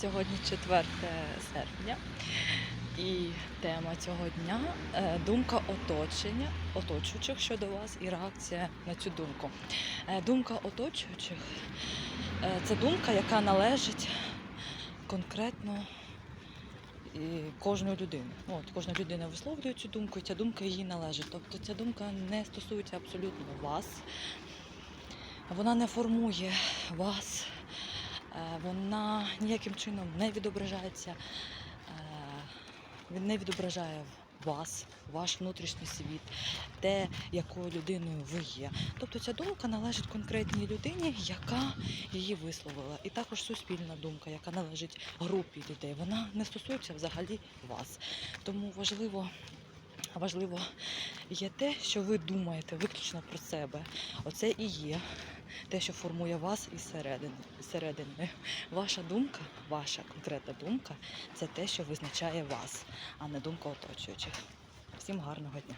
Сьогодні 4 серпня, і тема цього дня е, думка оточення, оточуючих щодо вас і реакція на цю думку. Е, Думка оточуючих е, це думка, яка належить конкретно кожної людини. От, кожна людина висловлює цю думку, і ця думка їй належить. Тобто ця думка не стосується абсолютно вас. Вона не формує вас, вона ніяким чином не відображається, е, не відображає вас, ваш внутрішній світ, те, якою людиною ви є. Тобто ця думка належить конкретній людині, яка її висловила. І також суспільна думка, яка належить групі людей. Вона не стосується взагалі вас. Тому важливо. Важливо є те, що ви думаєте виключно про себе. Оце і є те, що формує вас із середини. середини. Ваша думка, ваша конкретна думка це те, що визначає вас, а не думка оточуючих. Всім гарного дня!